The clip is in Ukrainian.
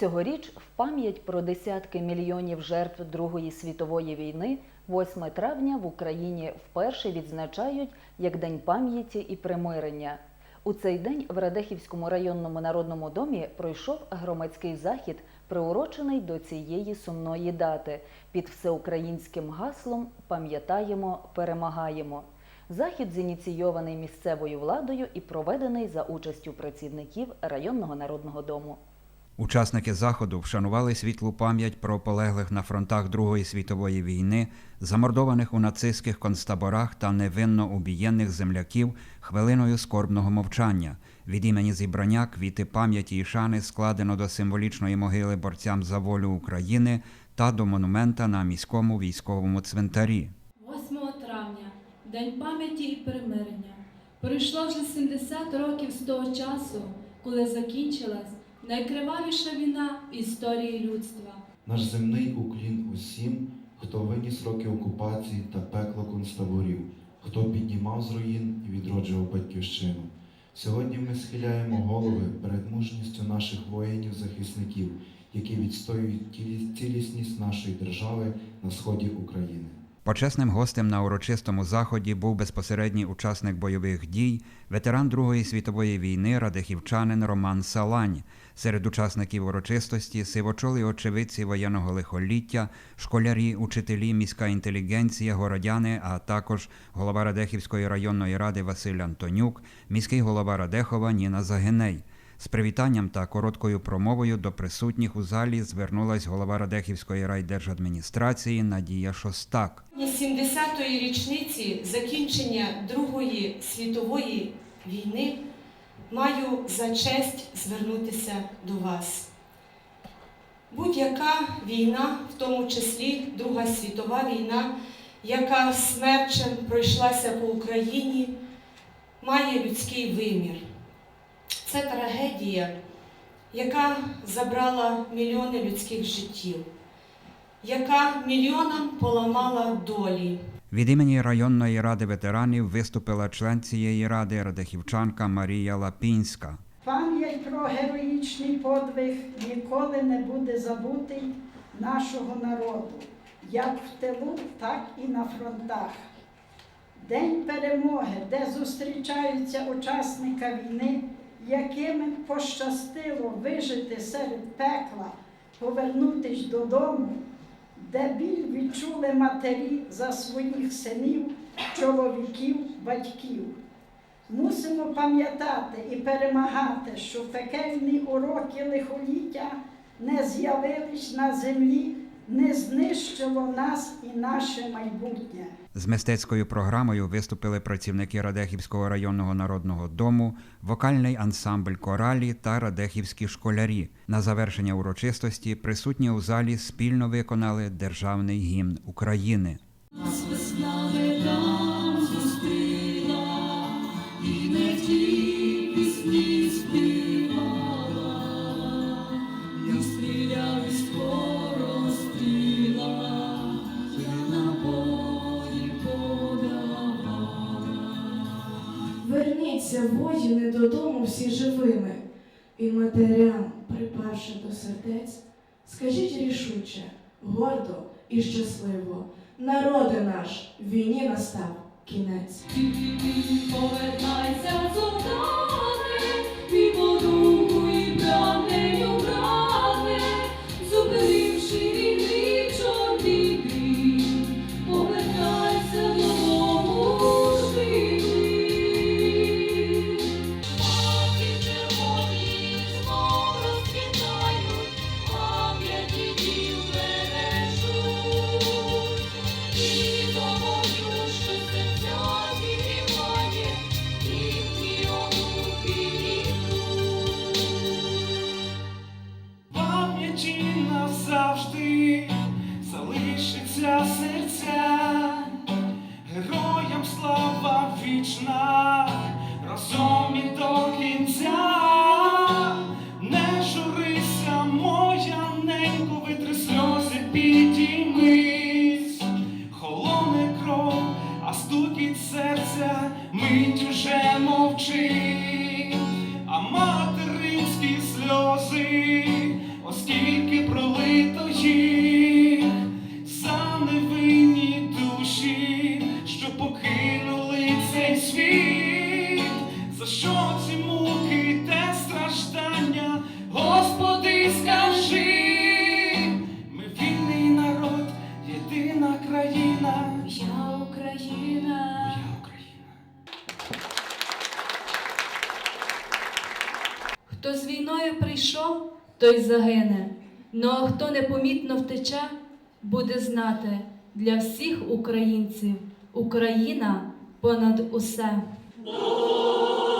Цьогоріч в пам'ять про десятки мільйонів жертв Другої світової війни 8 травня в Україні вперше відзначають як День пам'яті і примирення. У цей день в Радехівському районному народному домі пройшов громадський захід, приурочений до цієї сумної дати під всеукраїнським гаслом Пам'ятаємо, перемагаємо. Захід зініційований місцевою владою і проведений за участю працівників районного народного дому. Учасники заходу вшанували світлу пам'ять про полеглих на фронтах Другої світової війни, замордованих у нацистських концтаборах та невинно убієнних земляків хвилиною скорбного мовчання. Від імені зібрання квіти пам'яті і шани складено до символічної могили борцям за волю України та до монумента на міському військовому цвинтарі. 8 травня, День пам'яті і примирення. Пройшло вже 70 років з того часу, коли закінчилась найкривавіша війна в історії людства. Наш земний уклін усім, хто виніс роки окупації та пекло концтаборів, хто піднімав з руїн і відроджував батьківщину. Сьогодні ми схиляємо голови перед мужністю наших воїнів-захисників, які відстоюють цілісність нашої держави на сході України. Почесним гостем на урочистому заході був безпосередній учасник бойових дій, ветеран Другої світової війни, радихівчанин Роман Салань. Серед учасників урочистості сивочолі очевидці воєнного лихоліття, школярі, учителі, міська інтелігенція, городяни, а також голова Радехівської районної ради Василь Антонюк, міський голова Радехова Ніна Загиней. З привітанням та короткою промовою до присутніх у залі звернулась голова Радехівської райдержадміністрації Надія Шостак. На 70-ї річниці закінчення Другої світової війни маю за честь звернутися до вас. Будь-яка війна, в тому числі Друга світова війна, яка смерчем пройшлася по Україні, має людський вимір. Це трагедія, яка забрала мільйони людських життів яка мільйонам поламала долі. Від імені районної ради ветеранів виступила член цієї ради радехівчанка Марія Лапінська. Пам'ять про героїчний подвиг ніколи не буде забутий нашого народу, як в тилу, так і на фронтах. День перемоги, де зустрічаються учасника війни, яким пощастило вижити серед пекла, повернутись додому, де біль відчули матері за своїх синів, чоловіків, батьків. Мусимо пам'ятати і перемагати, що пекельні уроки лихоліття не з'явились на землі, не знищило нас і наше майбутнє. З мистецькою програмою виступили працівники Радехівського районного народного дому, вокальний ансамбль коралі та радехівські школярі. На завершення урочистості присутні у залі спільно виконали державний гімн України. Нас весна і не Воїни, додому всі живими, і матерям, припавши до сердець, скажіть рішуче, гордо і щасливо, народи наш, війні настав кінець. Повертайся, солдати, героям слава вічна, разом і до кінця. Не журися, моя ненько, витри сльози, підіймись, холоне кров, а стукіт серця, мить уже мовчить, а материнські сльози оскільки пролито їх за що ці муки те страждання, Господи, скажи, ми вільний народ, єдина країна. Я Україна. Моя Україна. Хто з війною прийшов, той загине. Ну а хто непомітно втече, буде знати для всіх українців Україна понад усе. Бог.